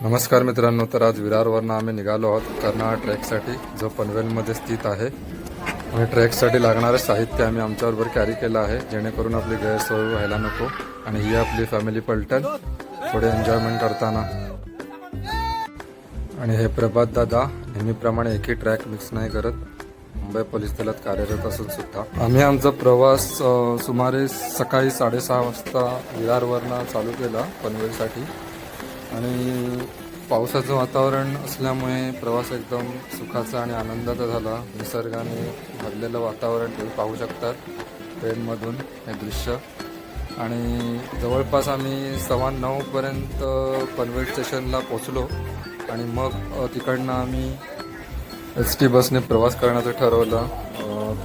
नमस्कार मित्रांनो तर आज विरारवरनं आम्ही निघालो आहोत कर्नाळा ट्रॅकसाठी जो पनवेलमध्ये स्थित आहे. आणि ट्रॅकसाठी लागणारं साहित्य आम्ही आमच्याबरोबर कॅरी केलं आहे जेणेकरून आपली गैरसोय व्हायला नको आणि ही आपली फॅमिली पलटण. थोडे एन्जॉयमेंट करताना. आणि हे प्रभात दादा नेहमीप्रमाणे एकही ट्रॅक मिक्स नाही करत. मुंबई पोलीस दलात कार्यरत असून सुद्धा. आम्ही आमचा प्रवास सुमारे सकाळी साडेसहा वाजता विरारवरनं चालू केला पनवेलसाठी. आणि पावसाचं वातावरण असल्यामुळे प्रवास एकदम सुखाचा आणि आनंदाचा झाला. निसर्गाने भरलेलं वातावरण तुम्ही पाहू शकतात ट्रेनमधून हे दृश्य. आणि जवळपास आम्ही सव्वा नऊपर्यंत पनवेल स्टेशनला पोचलो आणि मग तिकडनं आम्ही एस टी बसने प्रवास करण्याचं ठरवलं.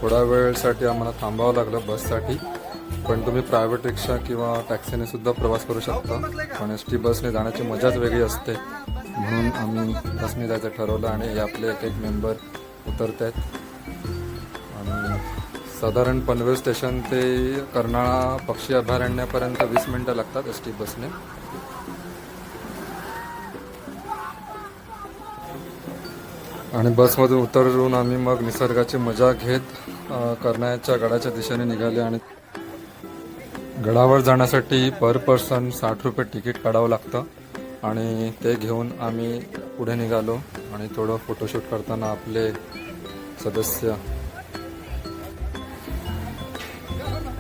थोड्या वेळसाठी आम्हाला थांबावं लागलं बससाठी. पण तुम्ही प्रायव्हेट रिक्षा किंवा टॅक्सीने सुद्धा प्रवास करू शकता. पण एस टी बसने जाण्याची मजाच वेगळी असते. म्हणून आम्ही बसने जायचं ठरवलं आणि हे आपले एक एक मेंबर उतरत आहेत आणि साधारण पनवेल स्टेशन ते कर्नाळा पक्षी अभयारण्यापर्यंत वीस मिनटं लागतात एस टी बसने आणि बसमधून उतरून आम्ही मग निसर्गाची मजा घेत कर्नाळ्याच्या करण्याच्या गडाच्या दिशेने निघाले आणि गडावर जाण्यासाठी पर पर्सन साठ रुपये तिकीट काढावं लागतं. आणि ते घेऊन आम्ही पुढे निघालो आणि थोडं फोटोशूट करताना आपले सदस्य.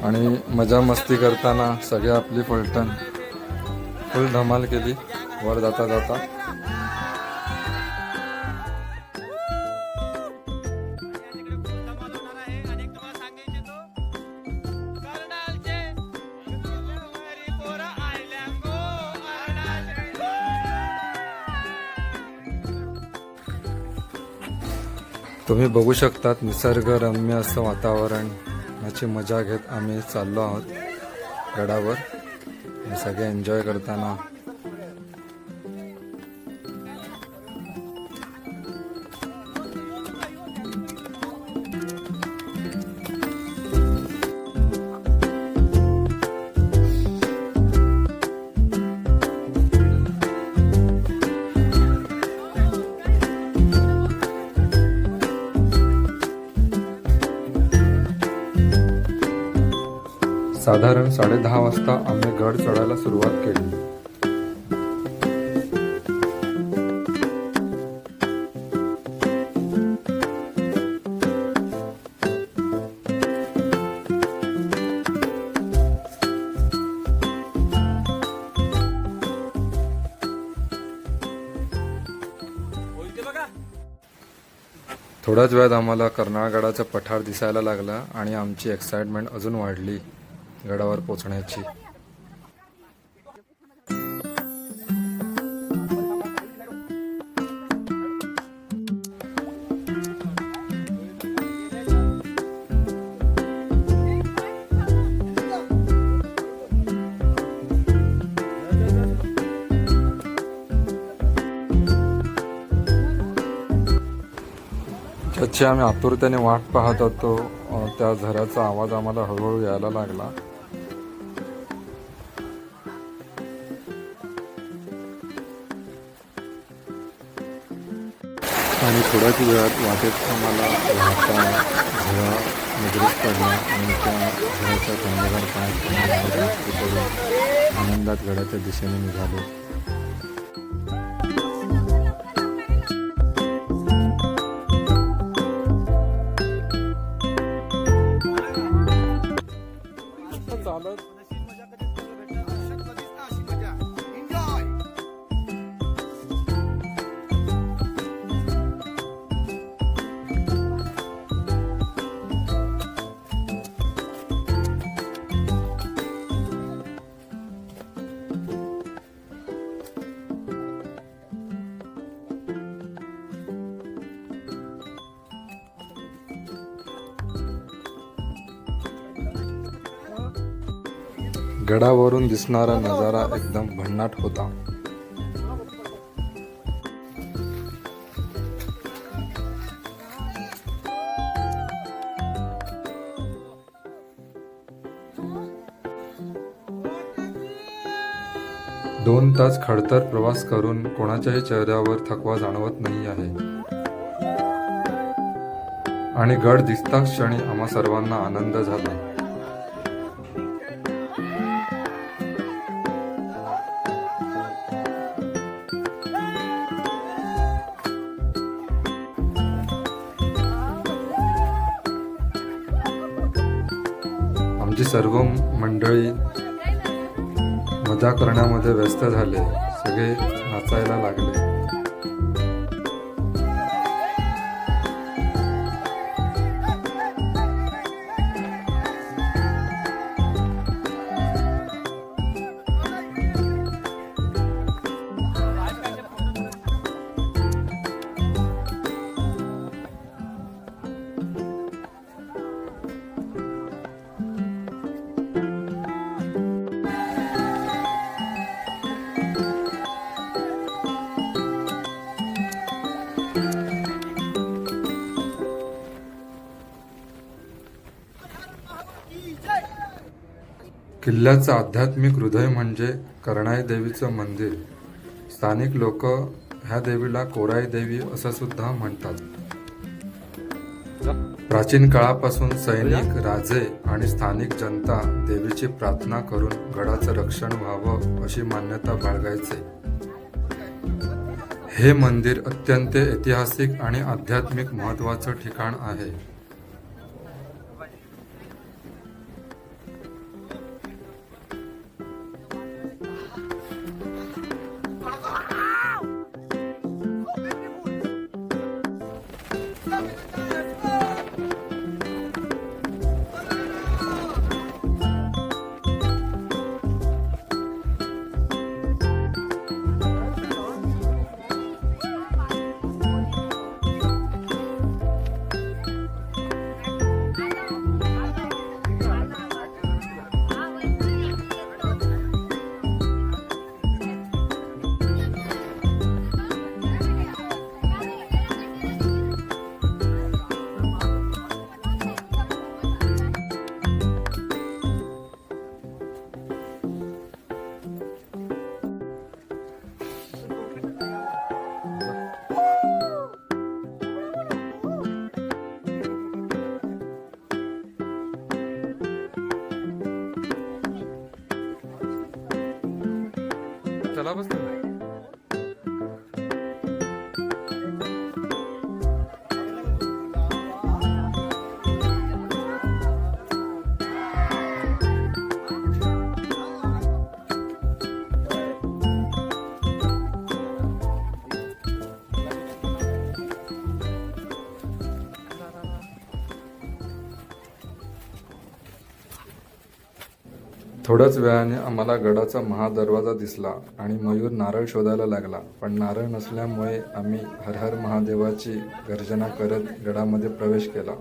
आणि मजा मस्ती करताना सगळे आपली फलटण. फुल धमाल केली. वर जाता जाता. तुम्ही बघू शकतात निसर्गरम्य असं वातावरण. याची मजा घेत आम्ही चाललो आहोत गडावर. सगळे एन्जॉय करताना. साधारण साडेदहा वाजता आम्ही गड चढायला सुरुवात केली. थोड्याच वेळात आम्हाला कर्नाळगडाचा पठार दिसायला लागला आणि आमची एक्साइटमेंट अजून वाढली. गडावर पोचण्याची ज्याची आम्ही आतुरतेने वाट पाहत होतो त्या झऱ्याचा आवाज आम्हाला हळूहळू यायला लागला. थोड्याच वेळात वाटेत आम्हाला वाहता झरा नजरेस पडला आणि त्या घराच्या थंडगार पाय उतरून आनंदात गडाच्या दिशेने निघालो. गडावरून दिसणारा नजारा एकदम भन्नाट होता. दोन तास खडतर प्रवास करून कोणाच्याही चेहऱ्यावर थकवा जाणवत नाही आहे. आणि गड दिसता क्षणी आम्हा सर्वांना आनंद झाला. आमची सर्व मंडळी मजा करण्यामध्ये व्यस्त झाले. सगळे नाचायला लागले. किल्ल्याचं आध्यात्मिक हृदय म्हणजे करणाई देवीचं मंदिर. स्थानिक लोक ह्या देवीला कोराई देवी असं सुद्धा म्हणतात. प्राचीन काळापासून सैनिक राजे आणि स्थानिक जनता देवीची प्रार्थना करून गडाचं रक्षण व्हावं अशी मान्यता बाळगायचे. हे मंदिर अत्यंत ऐतिहासिक आणि आध्यात्मिक महत्वाचं ठिकाण आहे. थोड्याच वेळाने आम्हाला गडाचा महादरवाजा दिसला आणि मयूर नारळ शोधायला लागला. पण नारळ नसल्यामुळे आम्ही हर हर महादेवाची गर्जना करत गडामध्ये प्रवेश केला.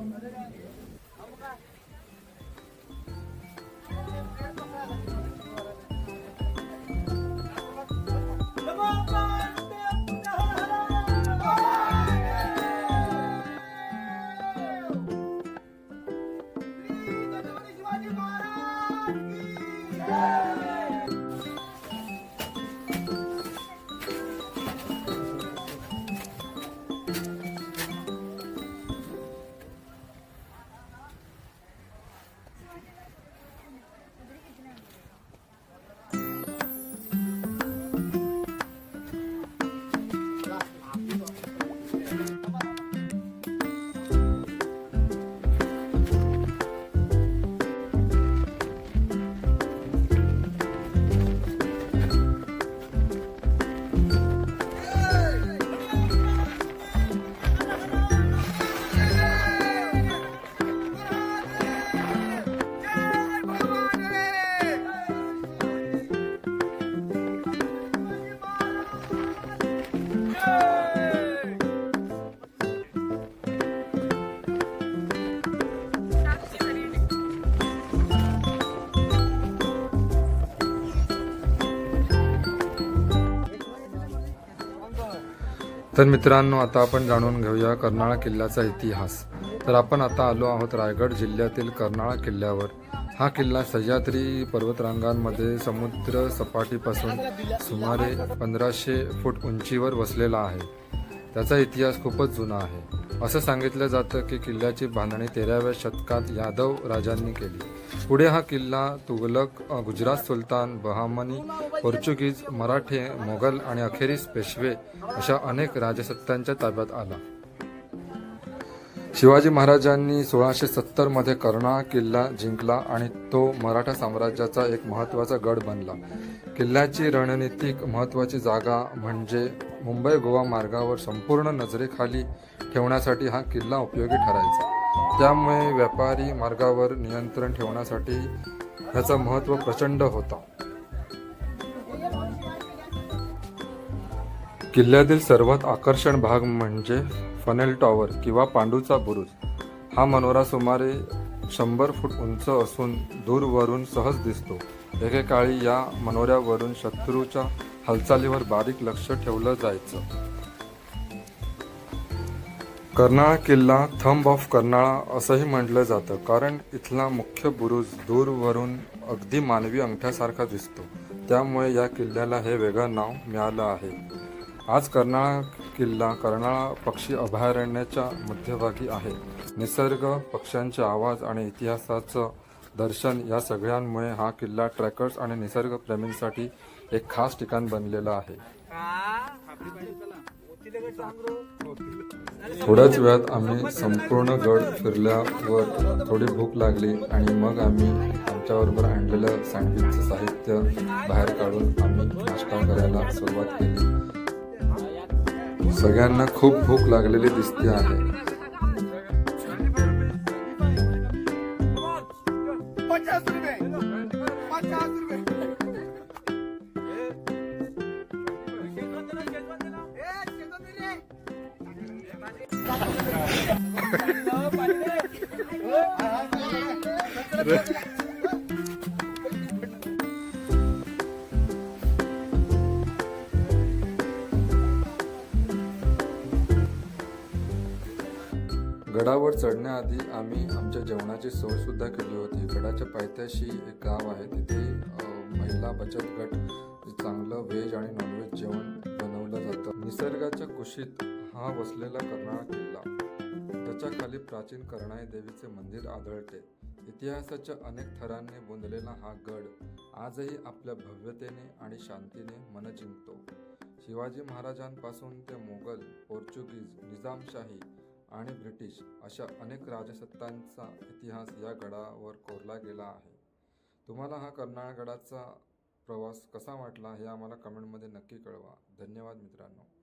तर मित्रांनो आता आपण जाणून घेऊया कर्नाळा किल्ल्याचा इतिहास. तर आपण आता आलो आहोत रायगड जिल्ह्यातील कर्नाळा किल्ल्यावर. हा किल्ला सह्याद्री पर्वतरांगांमध्ये समुद्र सपाटीपासून सुमारे पंधराशे फूट उंचीवर वसलेला आहे. त्याचा इतिहास खूपच जुना आहे. असं सांगितलं जातं की किल्ल्याची बांधणी तेराव्या शतकात यादव राजांनी केली. पुढे हा किल्ला तुगलक गुजरात सुलतान बहामनी पोर्चुगीज मराठे मोगल आणि अखेरीस पेशवे अशा अनेक राजसत्तांच्या ताब्यात आला. शिवाजी महाराजांनी सोळाशे सत्तरमध्ये किल्ला जिंकला आणि तो मराठा साम्राज्याचा एक महत्त्वाचा गड बनला. किल्ल्याची रणनीतिक महत्वाची जागा म्हणजे मुंबई गोवा मार्गावर संपूर्ण नजरेखाली ठेवण्यासाठी हा किल्ला उपयोगी ठरायचा. त्यामुळे व्यापारी मार्गावर नियंत्रण ठेवण्यासाठी ह्याचं महत्त्व प्रचंड होता. किल्ल्यातील सर्वात आकर्षण भाग म्हणजे फनेल टॉवर किंवा पांडूचा बुरुज. हा मनोरा सुमारे शंभर फूट उंच असून दूरवरून सहज दिसतो. एकेकाळी या मनोऱ्यावरून शत्रूच्या हालचालीवर बारीक लक्ष ठेवलं जायचं. कर्नाळा किल्ला थंब ऑफ कर्नाळा असंही म्हटलं जातं. कारण इथला मुख्य बुरुज दूरवरून अगदी मानवी अंगठ्यासारखा दिसतो. त्यामुळे या किल्ल्याला हे वेगळं नाव मिळालं आहे. आज कर्नाळा किल्ला कर्नाळा पक्षी अभयारण्याच्या मध्यभागी आहे. निसर्ग पक्ष्यांचे आवाज आणि इतिहासाचं दर्शन या सगळ्यांमुळे हा किल्ला ट्रॅकर्स आणि निसर्गप्रेमींसाठी एक खास ठिकाण बनलेलं आहे. थोड्याच वेळात आम्ही संपूर्ण गड फिरल्यावर थोडी भूक लागली आणि मग आम्ही आमच्याबरोबर आणलेलं सँडविचचं साहित्य बाहेर काढून आम्ही नाश्ता करायला सुरुवात केली. सगळ्यांना खूप भूक लागलेली दिसते आहे. गडावर चढण्याआधी आम्ही आमच्या जेवणाची सोय सुद्धा केली होती. गडाच्या पायथ्याशी एक गाव आहे. तिथे महिला बचत गट चांगलं व्हेज आणि नॉनव्हेज जेवण बनवलं जातं. निसर्गाच्या कुशीत हा वसलेला कर्नाळा किल्ला. त्याच्याखाली प्राचीन करणाई देवीचे मंदिर आढळते. इतिहासाच्या अनेक थरांनी बुंदलेला हा गड आजही आपल्या भव्यतेने आणि शांतीने मन जिंकतो. शिवाजी महाराजांपासून ते मोगल पोर्चुगीज निजामशाही आणि ब्रिटिश अशा अनेक राजसत्तांचा इतिहास या गडावर कोरला गेला आहे. तुम्हाला हा कर्नाळगडाचा प्रवास कसा वाटला हे आम्हाला कमेंटमध्ये नक्की कळवा. धन्यवाद मित्रांनो.